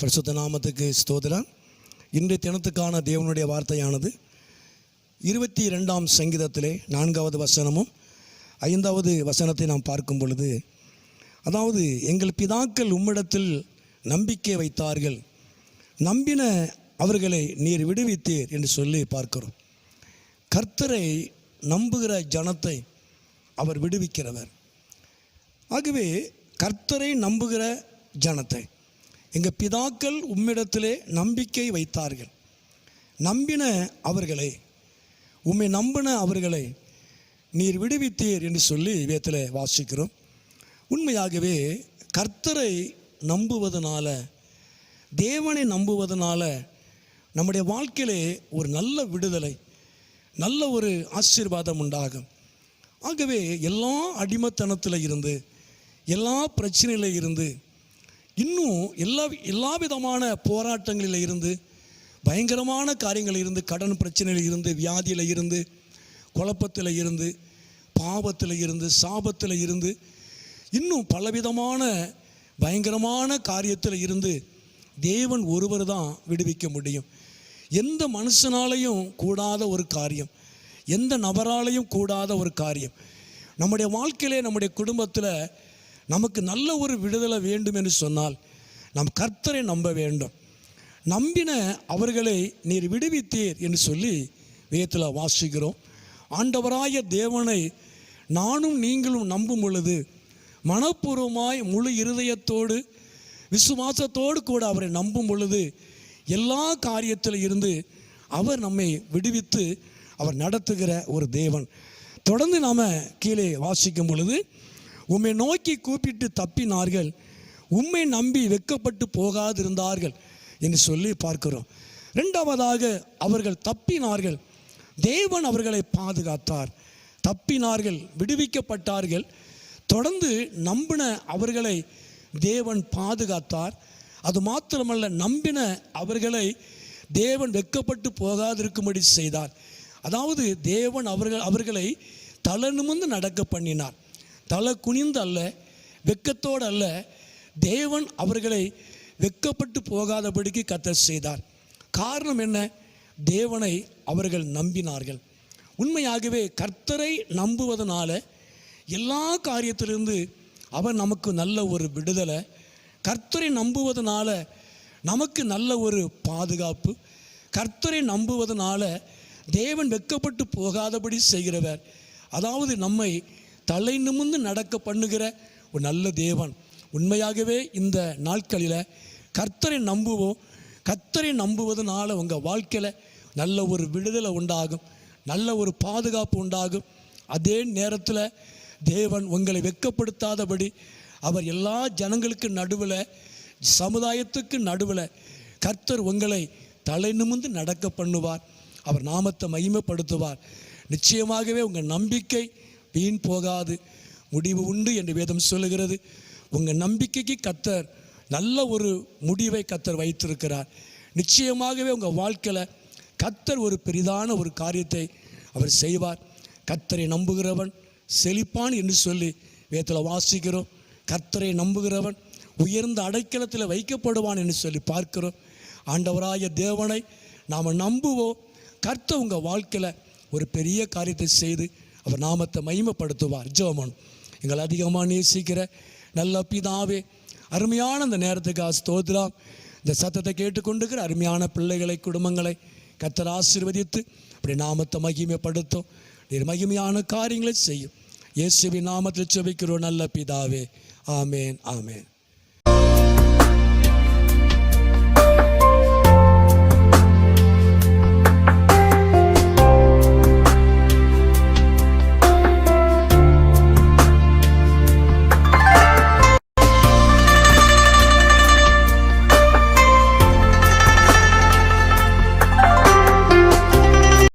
பரிசுத்த நாமத்துக்கு ஸ்தோத்திரம். இன்றைய தினத்துக்கான தேவனுடைய வார்த்தையானது இருபத்தி ரெண்டாம் சங்கீதத்திலே நான்காவது வசனமும் ஐந்தாவது வசனத்தை நாம் பார்க்கும் பொழுது அதாவது எங்கள் பிதாக்கள் உம்மிடத்தில் நம்பிக்கை வைத்தார்கள். நம்பின அவர்களை நீர் விடுவித்தீர் என்று சொல்லி பார்க்கிறோம். கர்த்தரை நம்புகிற ஜனத்தை அவர் விடுவிக்கிறவர். ஆகவே கர்த்தரை நம்புகிற ஜனத்தை எங்கள் பிதாக்கள் உம்மிடத்திலே நம்பிக்கை வைத்தார்கள். நம்பின அவர்களை உம்மை நம்பின அவர்களை நீர் விடுவித்தீர் என்று சொல்லி வேத்தில் வாசிக்கிறோம். உண்மையாகவே கர்த்தரை நம்புவதனால தேவனை நம்புவதனால நம்முடைய வாழ்க்கையிலே ஒரு நல்ல விடுதலை நல்ல ஒரு ஆசீர்வாதம் உண்டாகும். ஆகவே எல்லா அடிமத்தனத்தில் இருந்து எல்லா பிரச்சனையில் இருந்து இன்னும் எல்லா எல்லா விதமான போராட்டங்களில் இருந்து பயங்கரமான காரியங்களில் இருந்து கடன் பிரச்சனையில் இருந்து வியாதியில் இருந்து குழப்பத்தில் இருந்து பாவத்தில் இருந்து சாபத்தில் இருந்து இன்னும் பலவிதமான பயங்கரமான காரியத்தில் இருந்து தேவன் ஒருவர் தான் விடுவிக்க முடியும். எந்த மனுஷனாலையும் கூடாத ஒரு காரியம் எந்த நபராலையும் கூடாத ஒரு காரியம். நம்முடைய வாழ்க்கையிலே நம்முடைய குடும்பத்தில் நமக்கு நல்ல ஒரு விடுதலை வேண்டும் என்று சொன்னால் நாம் கர்த்தரை நம்ப வேண்டும். நம்பின அவர்களை நீர் விடுவித்தீர் என்று சொல்லி வேதத்தில் வாசிக்கிறோம். ஆண்டவராய தேவனை நானும் நீங்களும் நம்பும் பொழுது மனப்பூர்வமாய் முழு இருதயத்தோடு விசுவாசத்தோடு கூட அவரை நம்பும் பொழுது எல்லா காரியத்தில் இருந்து அவர் நம்மை விடுவித்து அவர் நடத்துகிற ஒரு தேவன். தொடர்ந்து நாம் கீழே வாசிக்கும் பொழுது உம்மை நோக்கி கூப்பிட்டு தப்பினார்கள். உம்மை நம்பி வெக்கப்பட்டு போகாதிருந்தார்கள் என்று சொல்லி பார்க்கிறோம். ரெண்டாவதாக அவர்கள் தப்பினார்கள். தேவன் அவர்களை பாதுகாத்தார். தப்பினார்கள் விடுவிக்கப்பட்டார்கள். தொடர்ந்து நம்பின அவர்களை தேவன் பாதுகாத்தார். அது மாத்திரமல்ல நம்பின அவர்களை தேவன் வெக்கப்பட்டு போகாதிருக்கும்படி செய்தார். அதாவது தேவன் அவர்கள் அவர்களை தலை நிமிர்ந்து நடக்க பண்ணினார். தலை குனிந்து அல்ல வெக்கத்தோடு அல்ல தேவன் அவர்களை வெக்கப்பட்டு போகாதபடிக்கு கத்தர் செய்தார். காரணம் என்ன? தேவனை அவர்கள் நம்பினார்கள். உண்மையாகவே கர்த்தரை நம்புவதனால எல்லா காரியத்திலிருந்து அவர் நமக்கு நல்ல ஒரு விடுதலை கர்த்தரை நம்புவதனால நமக்கு நல்ல ஒரு பாதுகாப்பு கர்த்தரை நம்புவதனால தேவன் வெக்கப்பட்டு போகாதபடி செய்கிறவர். அதாவது நம்மை தலை நிமிர்ந்து நடக்க பண்ணுகிற ஒரு நல்ல தேவன். உண்மையாகவே இந்த நாட்களில் கர்த்தரை நம்புவோம். கர்த்தரை நம்புவதனால உங்கள் வாழ்க்கையில் நல்ல ஒரு விடுதலை உண்டாகும். நல்ல ஒரு பாதுகாப்பு உண்டாகும். அதே நேரத்தில் தேவன் உங்களை வெட்கப்படுத்தாதபடி அவர் எல்லா ஜனங்களுக்கு நடுவில் சமுதாயத்துக்கு நடுவில் கர்த்தர் உங்களை தலை நிமிர்ந்து நடக்க பண்ணுவார். அவர் நாமத்தை மகிமைப்படுத்துவார். நிச்சயமாகவே உங்கள் நம்பிக்கை வீண் போகாது. முடிவு உண்டு என்று வேதம் சொல்லுகிறது. உங்கள் நம்பிக்கைக்கு கத்தர் நல்ல ஒரு முடிவை கத்தர் வைத்திருக்கிறார். நிச்சயமாகவே உங்கள் வாழ்க்கையில் கத்தர் ஒரு பெரிதான ஒரு காரியத்தை அவர் செய்வார். கத்தரை நம்புகிறவன் செழிப்பான் என்று சொல்லி வேதத்தில் வாசிக்கிறோம். கத்தரை நம்புகிறவன் உயர்ந்த அடைக்கலத்தில் வைக்கப்படுவான் என்று சொல்லி பார்க்கிறோம். ஆண்டவராய தேவனை நாம் நம்புவோம். கர்த்தர் உங்கள் வாழ்க்கையில் ஒரு பெரிய காரியத்தை செய்து அவர் நாமத்தை மகிமைப்படுத்துவார். ஜோமன் எங்களை அதிகமாக நேசிக்கிற நல்ல பிதாவே அருமையான அந்த நேரத்துக்கு ஸ்தோத்திரம். இந்த சத்தத்தை கேட்டுக்கொண்டுக்கிற அருமையான பிள்ளைகளை குடும்பங்களை கத்தர் ஆசீர்வதித்து அப்படி நாமத்தை மகிமைப்படுத்தும். நீர் மகிமையான காரியங்களை செய்யும். இயேசுவின் நாமத்தில் செபிக்கிறோம் நல்ல பிதாவே. ஆமேன் ஆமேன்.